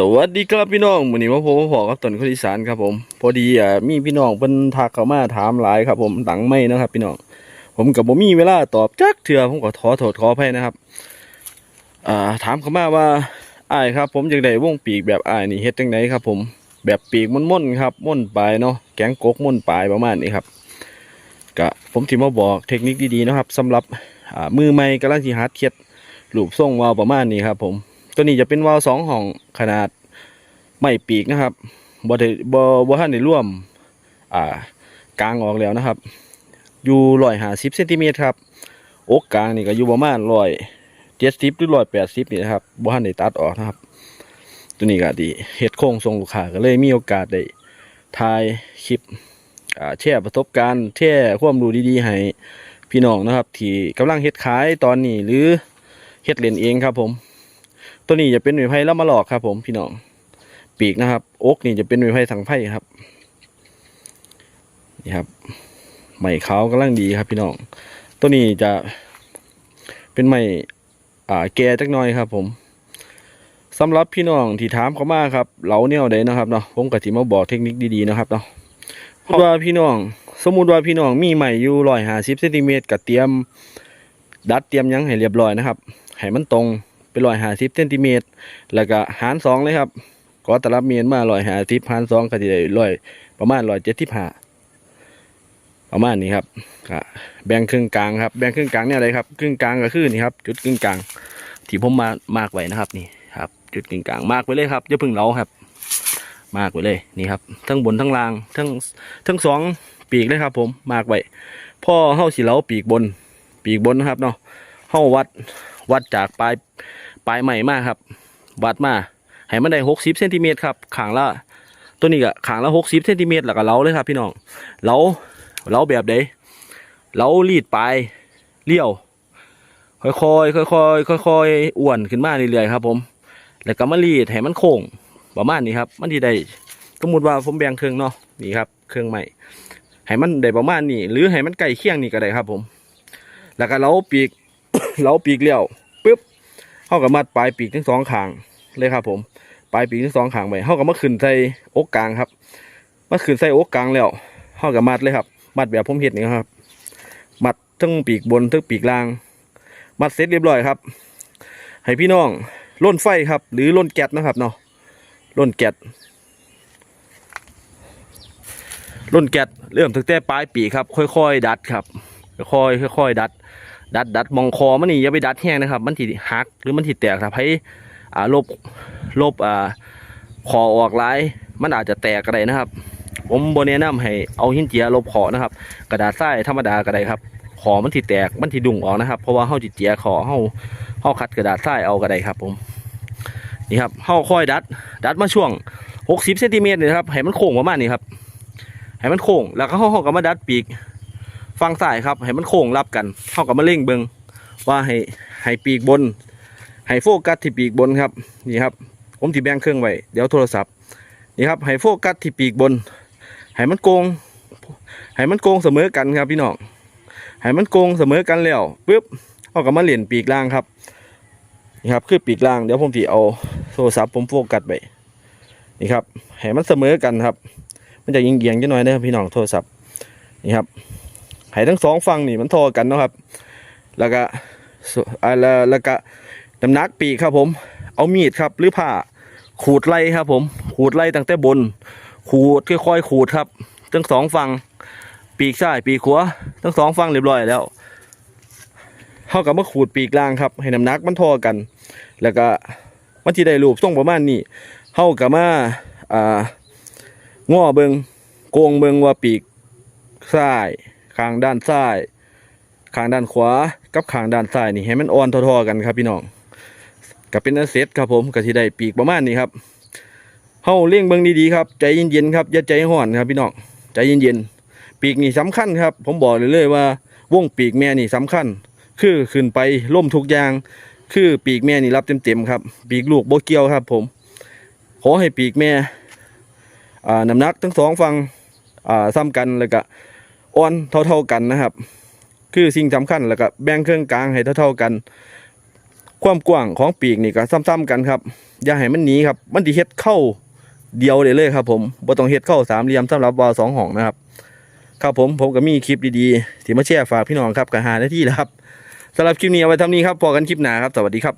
สวัสดีครับพี่น้องวันนี้มาพบมาพอกับตนคนอีสานครับผม พอดีอะมีพี่น้องเพิ่นทักเข้ามาถามหลายครับผมหลังไม่นะครับ พี่น้อง ผมกับบ่มีเวลาตอบจักเถื่อผมก็ขอโทษขออภัยนะครับ อ่าถามเข้ามาว่าอ้ายครับ ผมอยากได้วงปีกแบบอ้ายนี่เฮ็ดจังไดครับ ผมแบบปีกม่นๆครับม่นปลายเนาะแกงกกม่นปลายประมาณนี้ครับก็ผมสิมาบอกเทคนิคดีๆนะครับสำหรับอ่ามือใหม่กำลังสิหัดเฮ็ดรูปทรงวาล์วประมาณนี้ครับ ผม ตัวนี้จะเป็นวาล์วสองห้องขนาดไม่ปีกนะครับบ่ได้บ่บ่ทันได้ร่วมอ่ากลางออกแล้วนะครับ อยู่ร้อยห้าสิบเซนติเมตรครับอกกลางนี่ก็อยู่ประมาณร้อยเจ็ดสิบหรือร้อยแปดสิบนี่นะครับบ่ทันได้ตัดออกนะครับ ตัวนี้ก็ดีเฮ็ดโค้งทรงลูกค้าก็เลยมีโอกาสได้ถ่ายคลิปอ่าแชร์ประสบการณ์แชร์ความรู้ดีๆให้พี่น้องนะครับ ที่กำลังเฮ็ดขายตอนนี้หรือเฮ็ดเล่นเองครับผม ตัวนี้จะเป็นไม้ไผ่ละมาหลอกครับ ผมพี่น้อง ปีกนะครับอกนี่จะเป็นไม้ไผ่สังไผ่ครับ นี่ครับไม้ขาวกำลังดีครับพี่น้อง ตัวนี้จะเป็นไม้อ่าแก่จักหน่อยครับ ผมสำหรับพี่น้องที่ถามเขามาครับเหลาเนี่ยใดนะครับเนาะผมก็สิมาบอกเทคนิคดีๆนะครับเนาะสมมติว่าพี่น้อง สมมุติว่าพี่น้องมีไม้อยู่ร้อยห้าสิบเซนติเมตรก็เตรียม ดัดเตรียมยังให้เรียบร้อยนะครับให้มันตรง เป็นร้อยห้าสิบเซนติเมตรแล้วก็หารสองเลยครับก็ตลับเมียนมาร้อยห้าสิบหารสองก็จะได้ร้อยประมาณร้อยเจ็ดสิบห้าประมาณนี้ครับแบ่งครึ่งกลางครับแบ่งครึ่งกลางเนี่ยอะไรครับครึ่งกลางก็คือนี่ครับ จุดครึ่งกลางที่ผมมามากไว้นะครับนี่ครับ จุดครึ่งกลางมากไว้เลยครับอย่าพึ่งเล้าครับ มากไว้เลยนี่ครับ ทั้งบนทั้งล่างทั้งทั้งสองปีกเลยครับ ผมมากไว้พ่อเฮาสิเล้าปีกบน ปีกบนนะครับเนาะเฮาวัด วัดจากปลายปลายใหม่มากครับ วัดมาให้มันได้หกสิบเซนติเมตรครับขางละตัวนี้ก็ขางละหกสิบเซนติเมตรแล้วก็เล้าเลยครับ พี่น้องเล้าเล้าแบบใดเล้ารีดปลายเลี้ยว ค่อยๆค่อยๆค่อยๆอ้วนขึ้นมาเรื่อยๆครับ ผม แล้วก็มารีดให้มันโค้งประมาณนี้ครับ มันที่ได้สมมติว่าผมแบ่งเครื่องเนาะนี่ครับ เครื่องใหม่ให้มันได้ประมาณนี้หรือให้มันใกล้เคียงนี่ก็ได้ครับ ผม แล้วก็เล้าปีก เล้าปีกเลี้ยวปึ๊บเข้ากับมัดปลายปีกทั้งสองขางเลยครับ ผมปลายปีกทั้งสองขางไปเข้ากับมาขึ้นใส่อกกลางครับมาขึ้นใส่อกกลางแล้วเข้ากับมัดเลยครับ มัดแบบผมเห็ดนี่ครับ มัดทั้งปีกบนทั้งปีกล่าง มัดเสร็จเรียบร้อยครับ ให้พี่น้องล่นไฟครับ หรือล่นแก๊สนะครับเนาะล่นแก๊สล่นแก๊สเริ่มตั้งแต่ปลายปีกครับ ค่อยๆ ดัดครับ ค่อยๆค่อยๆดัด ดัดดัดมองคอมันนี่อย่าไปดัดแห้งนะครับ มันถีหักหรือมันถีแตกถ้าให้อ่าลบลบอ่าคอออกหลายมันอาจจะแตกก็ได้นะครับ ผมบนแนะนำให้เอาหินเจียลบขอนะครับ กระดาษทรายธรรมดาก็ได้ครับขอมันถีแตกมันถีดุ่งออกนะครับ เพราะว่าเฮาจิเจียขอเฮาเฮาคัดกระดาษทรายเอาก็ได้ครับ ผมนี่ครับเฮาค่อยดัด ดัดมาช่วง60เซนติเมตรนี่ครับให้มันโค้งประมาณนี้ครับให้มันโค้งแล้วก็เฮาเฮาก็มาดัดปีก ฟังสายครับให้มันโค้งรับกันเท่ากับมาเร่งเบิงว่าให้ให้ปีกบนให้โฟกัสที่ปีกบนครับนี่ครับ ผมที่แบ่งเครื่องไว้เดี๋ยวโทรศัพท์นี่ครับให้โฟกัสที่ปีกบนให้มันโกงให้มันโกงเสมอกันครับพี่น้องให้มันโกงเสมอกันแล้วปึ๊บเท่ากับมาเหรียญปีกล่างครับนี่ครับคือปีกล่างเดี๋ยวผมที่เอาโทรศัพท์ผมโฟกัสไปนี่ครับให้มันเสมอกันครับ มันจะยิงเยียงจะหน่อยนะครับพี่น้องโทรศัพท์นี่ครับ ให้ทั้งสองฝั่งนี่มันทอกันนะครับ แล้วก็แล้วแล้วก็น้ำหนักปีกครับผม เอามีดครับ หรือผ้าขูดไล่ครับผม ขูดไล่ตั้งแต่บน ขูดค่อยๆขูดครับ ทั้งสองฝั่งปีกซ้ายปีกขวาทั้งสองฝั่งเรียบร้อยแล้วเท่ากับมาขูดปีกล่างครับ ให้น้ำหนักมันทอกัน แล้วก็มันที่ได้รูปทรงประมาณนี้เท่ากับมาอ่าง้อเบิงโกงเบิงว่าปีกซ้าย ข้างด้านซ้ายข้างด้านขวากับข้างด้านซ้ายนี่ให้มันอ่อนทอๆกันครับพี่น้องก็เป็นอันเสร็จครับผมก็ที่ได้ปีกประมาณนี้ครับเฮาเลี้ยงเบิ่งดีๆครับใจเย็นๆครับอย่าใจห่อนครับพี่น้องใจเย็นๆปีกนี่สำคัญครับ ผมบอกเลยเลยว่าวงปีกแม่นี่สำคัญ คือขึ้นไปล่มทุกอย่าง คือปีกแม่นี่รับเต็มๆครับ ปีกลูกโบเกียวครับ ผมขอให้ปีกแม่น้ำหนักทั้งสองฝั่งซ้ำกันแล้วก็ อ่อนเท่าๆกันนะครับ คือสิ่งสำคัญแล้วก็แบ่งเครื่องกลางให้เท่าๆกัน ความกว้างของปีกนี่ก็ซ้ำๆกันครับ อย่าให้มันหนีครับ มันสิเฮ็ดเข้าเดียวได้เลยครับ ผมบ่ต้องเฮ็ดเข้าสามเหลี่ยมสำหรับวาวสองห้องนะครับ ครับผมผมก็มีคลิปดีๆที่มาแชร์ฝากพี่น้องครับกับหาหน้าที่แล้วครับสำหรับคลิปนี้เอาไว้ทำนี้ครับพอกันคลิปหน้าครับ สวัสดีครับ